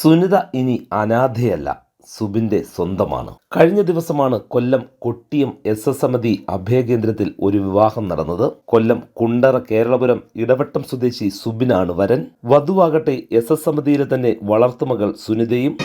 സുനിത ഇനി അനാഥയല്ല സുബിന്റെ സ്വന്തമാണ്. കഴിഞ്ഞ ദിവസമാണ് കൊല്ലം കൊട്ടിയം എസ് എസ് സമിതി അഭയകേന്ദ്രത്തിൽ ഒരു വിവാഹം നടന്നത്. കൊല്ലം കുണ്ടറ കേരളപുരം ഇടവട്ടം സ്വദേശി സുബിനാണ് വരൻ. വധുവാകട്ടെ എസ് എസ് സമിതിയിലെ തന്നെ വളർത്തുമകൾ സുനിതയും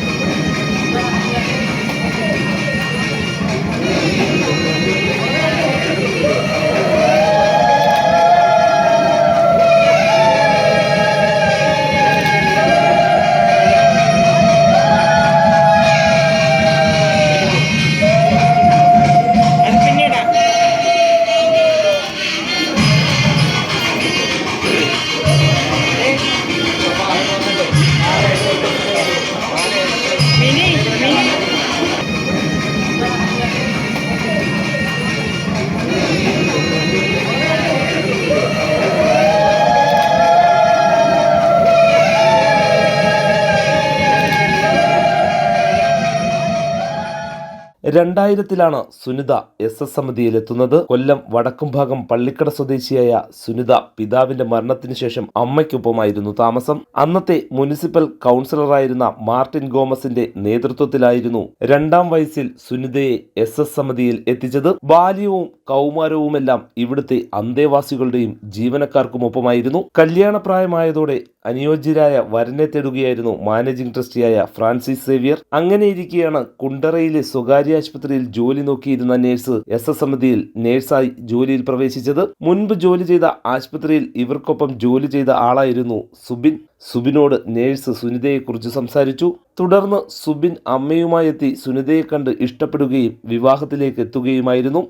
രണ്ടായിരത്തിലാണ് സുനിത എസ് എസ് സമിതിയിലെത്തുന്നത്. കൊല്ലം വടക്കുംഭാഗം പള്ളിക്കട സ്വദേശിയായ സുനിത പിതാവിന്റെ മരണത്തിന് ശേഷം അമ്മയ്ക്കൊപ്പമായിരുന്നു താമസം. അന്നത്തെ മുനിസിപ്പൽ കൗൺസിലറായിരുന്ന മാർട്ടിൻ ഗോമസിന്റെ നേതൃത്വത്തിലായിരുന്നു രണ്ടാം വയസ്സിൽ സുനിതയെ എസ് എസ് സമിതിയിൽ എത്തിച്ചത്. ബാല്യവും കൗമാരവുമെല്ലാം ഇവിടുത്തെ അന്തേവാസികളുടെയും ജീവനക്കാർക്കുമൊപ്പമായിരുന്നു. കല്യാണപ്രായമായതോടെ അനുയോജ്യരായ വരനെ തേടുകയായിരുന്നു മാനേജിംഗ് ട്രസ്റ്റിയായ ഫ്രാൻസിസ് സേവിയർ. അങ്ങനെയിരിക്കെയാണ് കുണ്ടറയിലെ സ്വകാര്യ ആശുപത്രിയിൽ ജോലി നോക്കിയിരുന്ന നേഴ്സ് എസ് എസ് സമിതിയിൽ നേഴ്സായി ജോലിയിൽ പ്രവേശിച്ചത്. മുൻപ് ജോലി ചെയ്ത ആശുപത്രിയിൽ ഇവർക്കൊപ്പം ജോലി ചെയ്ത ആളായിരുന്നു സുബിൻ. സുബിനോട് നേഴ്സ് സുനിതയെക്കുറിച്ച് സംസാരിച്ചു. തുടർന്ന് സുബിൻ അമ്മയുമായി എത്തി സുനിതയെ കണ്ട് ഇഷ്ടപ്പെടുകയും വിവാഹത്തിലേക്ക് എത്തുകയുമായിരുന്നു.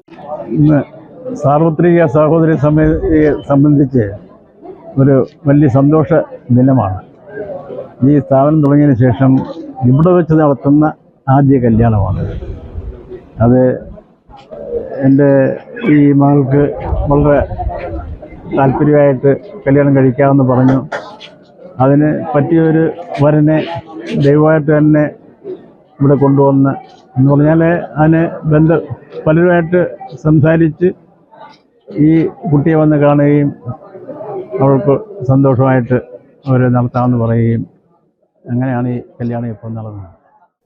സാർവത്രിക സഹോദരി സംബന്ധിച്ച് ഒരു വലിയ സന്തോഷ ദിനമാണ്. ഈ സ്ഥാപനം തുടങ്ങിയതിന് ശേഷം ഇവിടെ വെച്ച് നടത്തുന്ന ആദ്യ കല്യാണമാണ്. അത് എന്റെ ഈ മകൾക്ക് വളരെ താല്പര്യമായിട്ട് കല്യാണം കഴിക്കാമെന്ന് പറഞ്ഞു. അതിന് പറ്റിയൊരു വരനെ ദൈവമായിട്ട് തന്നെ ഇവിടെ കൊണ്ടുവന്ന് എന്ന് പറഞ്ഞാൽ അതിന് ബന്ധ പലരുമായിട്ട് സംസാരിച്ച് ഈ കുട്ടിയെ വന്ന് കാണുകയും അവൾക്ക് സന്തോഷമായിട്ട് അവർ നടത്താമെന്ന് പറയുകയും അങ്ങനെയാണ് ഈ കല്യാണം ഇപ്പോൾ നടന്നത്.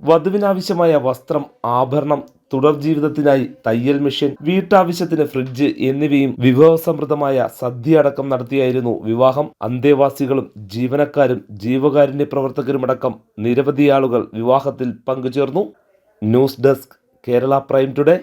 വധുവിനാവശ്യമായ വസ്ത്രം ആഭരണം തുടർ ജീവിതത്തിനായി തയ്യൽ മെഷീൻ വീട്ടാവശ്യത്തിന് ഫ്രിഡ്ജ് എന്നിവയും വിഭവസമൃദ്ധമായ സദ്യ അടക്കം നടത്തിയായിരുന്നു വിവാഹം. അന്തേവാസികളും ജീവനക്കാരും ജീവകാരുണ്യ പ്രവർത്തകരുമടക്കം നിരവധി ആളുകൾ വിവാഹത്തിൽ പങ്കുചേർന്നു. News desk Kerala prime today.